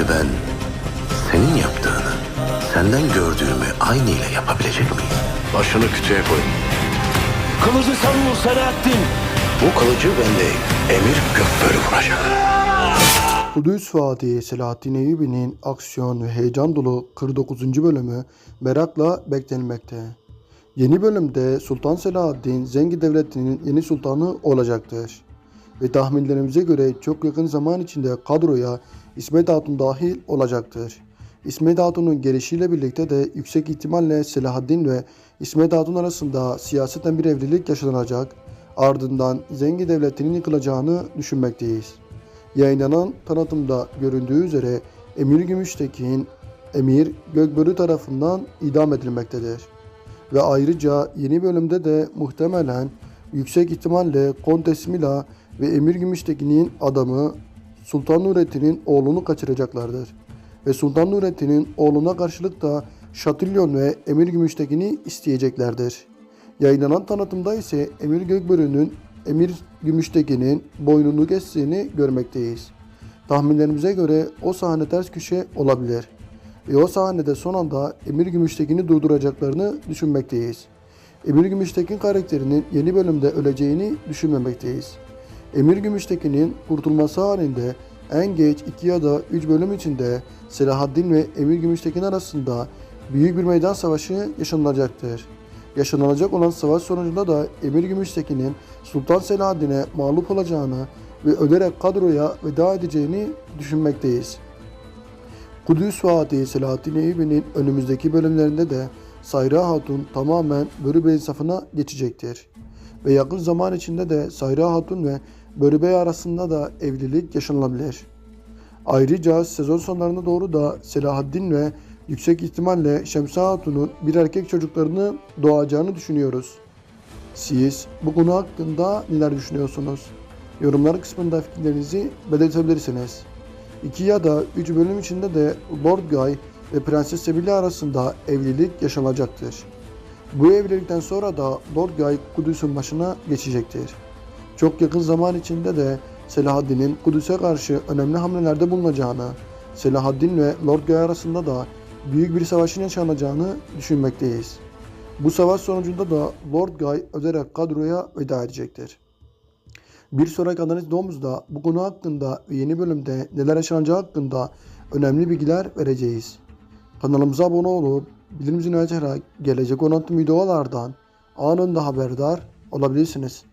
Şimdi ben senin yaptığını senden gördüğümü aynı ile yapabilecek miyim? Başını kütüğe koy. Kılıcı savun Selahattin. Bu kılıcı ben değil, Emir Gökbörü vuracak. Kudüs Fatih Selahattin Eyyubi'nin aksiyon ve heyecan dolu 49. bölümü merakla beklenmekte. Yeni bölümde Sultan Selahaddin Zengi Devleti'nin yeni sultanı olacaktır. Ve tahminlerimize göre çok yakın zaman içinde kadroya İsmet Hatun dahil olacaktır. İsmet Hatun'un gelişiyle birlikte de yüksek ihtimalle Selahaddin ve İsmet Hatun arasında siyaseten bir evlilik yaşanacak. Ardından Zengi Devleti'nin yıkılacağını düşünmekteyiz. Yayınlanan tanıtımda göründüğü üzere Emir Gümüştekin, Emir Gökbörü tarafından idam edilmektedir. Ve ayrıca yeni bölümde de muhtemelen yüksek ihtimalle Kontes Mila ve Emir Gümüştekin'in adamı Sultan Nurettin'in oğlunu kaçıracaklardır. Ve Sultan Nurettin'in oğluna karşılık da Şatilyon ve Emir Gümüştekin'i isteyeceklerdir. Yayınlanan tanıtımda ise Emir Gökbörü'nün Emir Gümüştekin'in boynunu kestiğini görmekteyiz. Tahminlerimize göre o sahne ters köşe olabilir. Ve o sahnede son anda Emir Gümüştekin'i durduracaklarını düşünmekteyiz. Emir Gümüştekin karakterinin yeni bölümde öleceğini düşünmemekteyiz. Emir Gümüştekin'in kurtulması halinde en geç 2 ya da 3 bölüm içinde Selahaddin ve Emir Gümüştekin arasında büyük bir meydan savaşı yaşanacaktır. Yaşanacak olan savaş sonucunda da Emir Gümüştekin'in Sultan Selahaddin'e mağlup olacağını ve ölerek kadroya veda edeceğini düşünmekteyiz. Kudüs Fatih Selahaddin Eyyubi'nin önümüzdeki bölümlerinde de Sayra Hatun tamamen Börü Bey safına geçecektir. Ve yakın zaman içinde de Sayra Hatun ve Börü Bey arasında da evlilik yaşanılabilir. Ayrıca sezon sonlarına doğru da Selahaddin ve yüksek ihtimalle Şemsa Hatun'un bir erkek çocuklarını doğacağını düşünüyoruz. Siz bu konu hakkında neler düşünüyorsunuz? Yorumlar kısmında fikirlerinizi belirtebilirsiniz. 2 ya da 3 bölüm içinde de Lord Guy ve Prenses Sebile arasında evlilik yaşanacaktır. Bu evlilikten sonra da Lord Guy Kudüs'ün başına geçecektir. Çok yakın zaman içinde de Selahaddin'in Kudüs'e karşı önemli hamlelerde bulunacağını, Selahaddin ve Lord Guy arasında da büyük bir savaşın yaşanacağını düşünmekteyiz. Bu savaş sonucunda da Lord Guy öderek kadroya veda edecektir. Bir sonraki analiz doğumuzda bu konu hakkında ve yeni bölümde neler yaşanacağı hakkında önemli bilgiler vereceğiz. Kanalımıza abone olup bildirim zilini açarak gelecek anlatım videolardan anında haberdar olabilirsiniz.